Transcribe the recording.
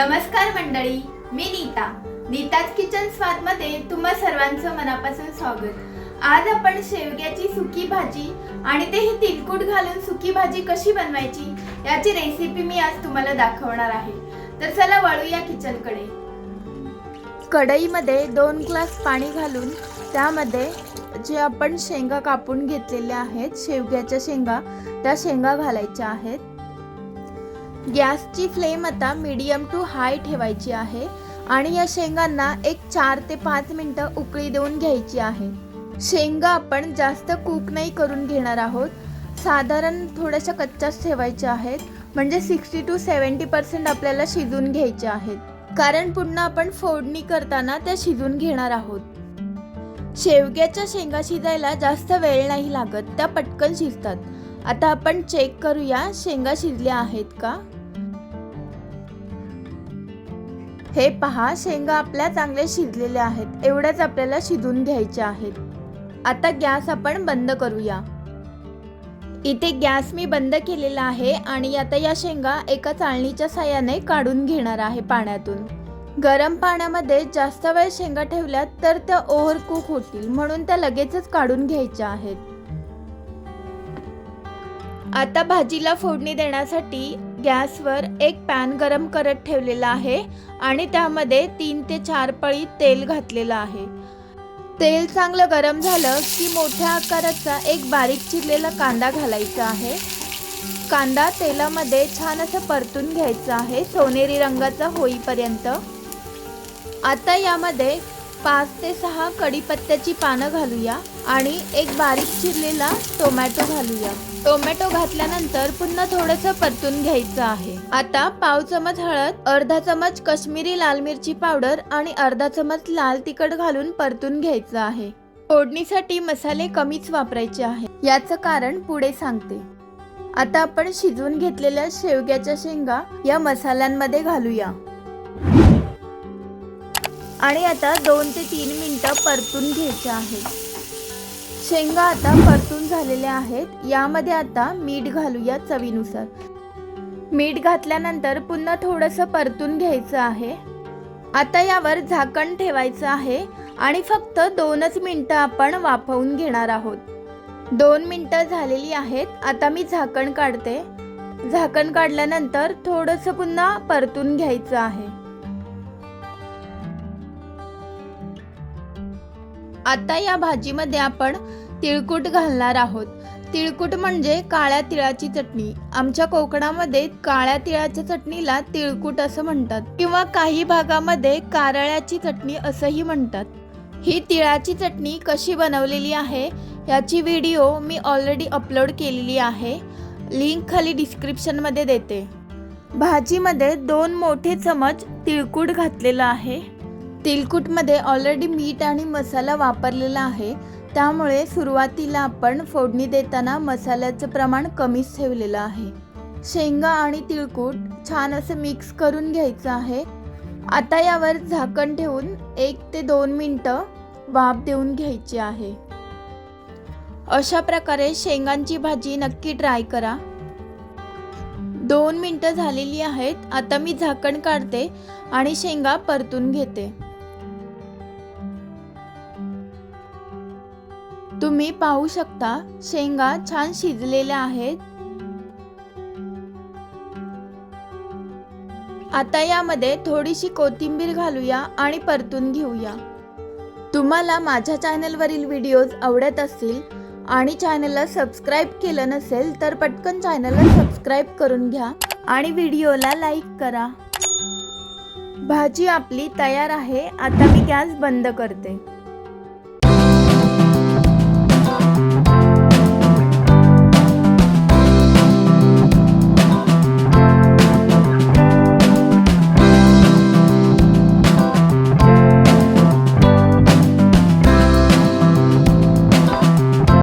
नमस्कार मंडळी मी नीता. नीताज किचन स्वादमध्ये तुम्हा सर्वांचं मनापासून स्वागत. आज आपण शेवग्याची सुकी भाजी आणि तेही तिलकुट घालून सुकी भाजी कशी बनवायची याची रेसिपी मी आज तुम्हाला दाखवणार आहे. तर चला वळूया किचनकडे. कढईमध्ये दोन ग्लास पाणी घालून त्यामध्ये जे आपण शेंगा कापून घेतलेल्या आहेत शेवग्याच्या शेंगा त्या शेंगा घालायच्या आहेत. गॅसची फ्लेम आता मीडियम टू हाय ठेवायची आहे आणि या शेंगांना एक चार ते पाच मिनटं उकळी देऊन घ्यायची आहे. शेंगा आपण जास्त कुक नाही करून घेणार आहोत. साधारण थोड्याशा कच्च्याच ठेवायच्या आहेत. म्हणजे सिक्स्टी टू सेवन्टी पर्सेंट आपल्याला शिजून घ्यायचे आहेत. कारण पुन्हा आपण फोडणी करताना त्या शिजून घेणार आहोत. शेवग्याच्या शेंगा शिजायला जास्त वेळ नाही लागत. त्या पटकन शिजतात. आता आपण चेक करूया शेंगा शिजल्या आहेत का? हे पहा शेंगा आपल्या चांगल्या शिजलेल्या आहेत. एवढ्याच आपल्याला शिजून घ्यायच्या आहेत. आता गॅस आपण बंद करूया. इथे गॅस मी बंद केलेला आहे आणि आता या शेंगा एका चाळणीच्या साह्याने काढून घेणार आहे पाण्यातून. गरम पाण्यामध्ये जास्त वेळ शेंगा ठेवल्या तर त्या ओव्हर कुक होतील म्हणून त्या लगेचच काढून घ्यायच्या आहेत. आता भाजीला फोडणी देण्यासाठी गॅसवर एक पॅन गरम करत ठेवलेला आहे आणि त्यामध्ये तीन ते चार पळी तेल घातलेलं आहे. तेल चांगलं गरम झालं की मोठ्या आकाराचा एक बारीक चिरलेला कांदा घालायचा आहे. कांदा तेलामध्ये छान असं परतून घ्यायचा आहे सोनेरी रंगाचा होईपर्यंत. आता यामध्ये पाच ते सहा कढीपत्त्याची पानं घालूया आणि एक बारीक चिरलेला टोमॅटो घालूया. टोमॅटो घातल्यानंतर पुन्हा थोडंसं परतून घ्यायचं आहे. आता पाव चमच हळद अर्धा चमच कश्मीरी लाल मिरची पावडर आणि अर्धा चमच लाल तिखट घालून परतून घ्यायचं आहे. फोडणीसाठी मसाले कमीच वापरायचे आहे. याचं कारण पुढे सांगते. आता आपण शिजवून घेतलेल्या शेवग्याच्या शेंगा या मसाल्यांमध्ये घालूया. आणि आता दोन ते तीन मिनिटं परतून घ्यायचं आहे. शेंगा आता परतून झालेल्या आहेत. यामध्ये आता मीठ घालूया चवीनुसार. मीठ घातल्यानंतर पुन्हा थोडंसं परतून घ्यायचं आहे. आता यावर झाकण ठेवायचं आहे आणि फक्त दोनच मिनटं आपण वाफवून घेणार आहोत. दोन मिनटं झालेली आहेत. आता मी झाकण काढते. झाकण काढल्यानंतर थोडंसं पुन्हा परतून घ्यायचं आहे. आता या भाजीमध्ये आपण तिळकुट घालणार आहोत. तिळकुट म्हणजे काळ्या तिळाची चटणी. आमच्या कोकणामध्ये काळ्या तिळाच्या चटणीला तिळकुट असं म्हणतात. किंवा काही भागामध्ये कारळ्याची चटणी असंही म्हणतात. ही तिळाची चटणी कशी बनवलेली आहे याची व्हिडिओ मी ऑलरेडी अपलोड केलेली आहे. लिंक खाली डिस्क्रिप्शनमध्ये देते. भाजीमध्ये दोन मोठे चमच तिळकुट घातलेलं आहे. तिलकुटमध्ये ऑलरेडी मीठ आणि मसाला वापरलेला आहे. त्यामुळे सुरुवातीला आपण फोडणी देताना मसाल्याचं प्रमाण कमीच ठेवलेलं आहे. शेंगा आणि तिळकूट छान असं मिक्स करून घ्यायचं आहे. आता यावर झाकण ठेवून एक ते दोन मिनटं वाफ देऊन घ्यायची आहे. अशा प्रकारे शेंगांची भाजी नक्की ट्राय करा. दोन मिनटं झालेली आहेत. आता मी झाकण काढते आणि शेंगा परतून घेते. तुम्ही पाहू शकता शेंगा छान शिजलेल्या आहेत. आता यामध्ये थोडीशी कोथिंबीर घालूया आणि परतून घेऊया. तुम्हाला माझ्या चॅनलवरील व्हिडिओज आवडत असतील आणि चॅनलला सबस्क्राईब केलं नसेल तर पटकन चॅनलला सबस्क्राईब करून घ्या आणि व्हिडिओला लाईक करा. भाजी आपली तयार आहे आता मी गॅस बंद करते.